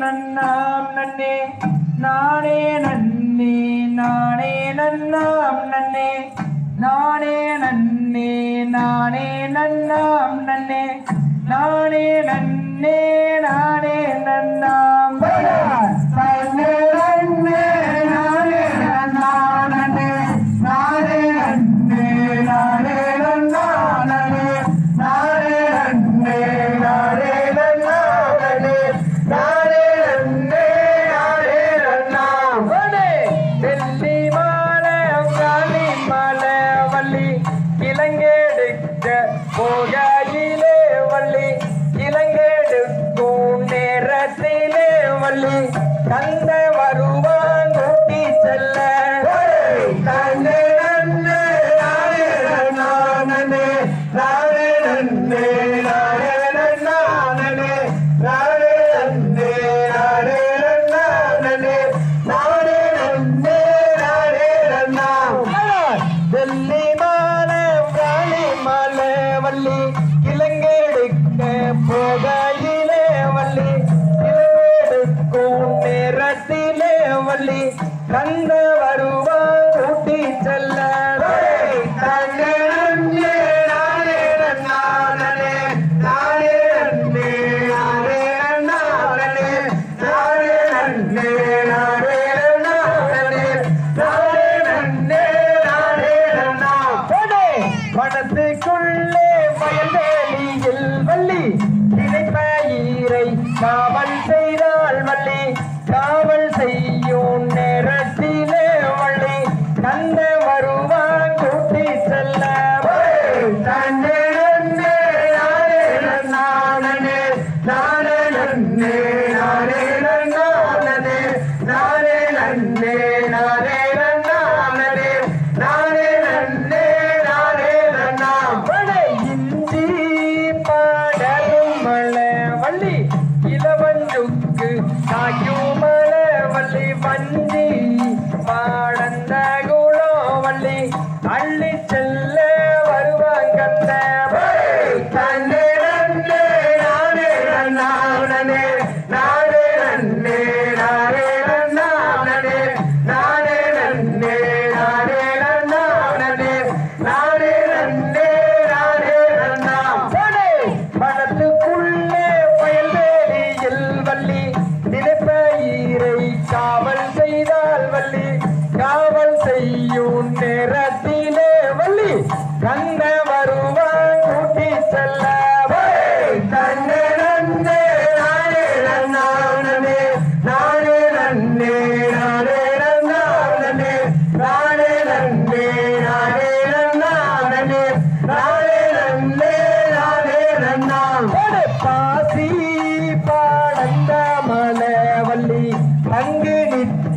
நன்னாம் நன்னே நானே நன்னே நானே நன்னாம் நன்னே நானே நன்னே நானே நன்னாம் நன்னே நானே நன்னே நானே நன்னா அடிக்க போகையிலே வள்ளி இலங்கெடுக்கும் நேரத்திலே வள்ளி தந்த வரும் வள்ளி இலங்கெடுக்க போகையிலே வள்ளி இலங்கெடுக்கும் நேரத்திலே வள்ளி. கந்த வருவா ஊட்டி செல்ல. பணத்து Sama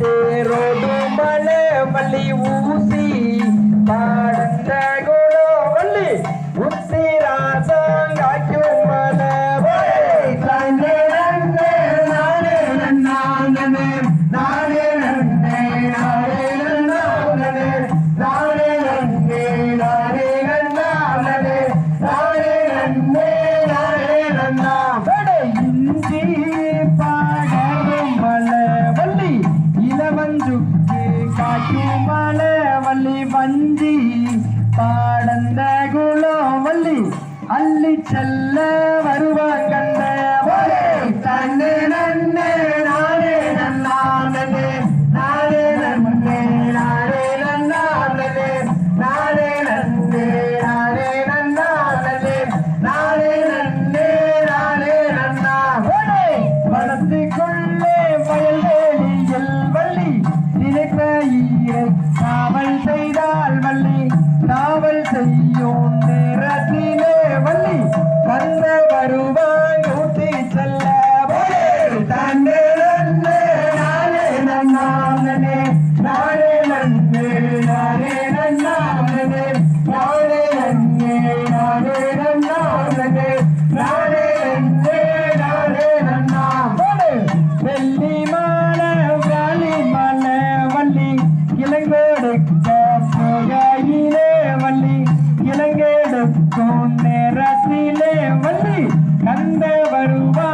தேரோடு மலை மல்லி ஊசி பாடங்கள் சுற்றி காட்டும் மலை வள்ளி வஞ்சி பாடந்த குளம் வள்ளி அள்ளி செல்ல கந்த வருவா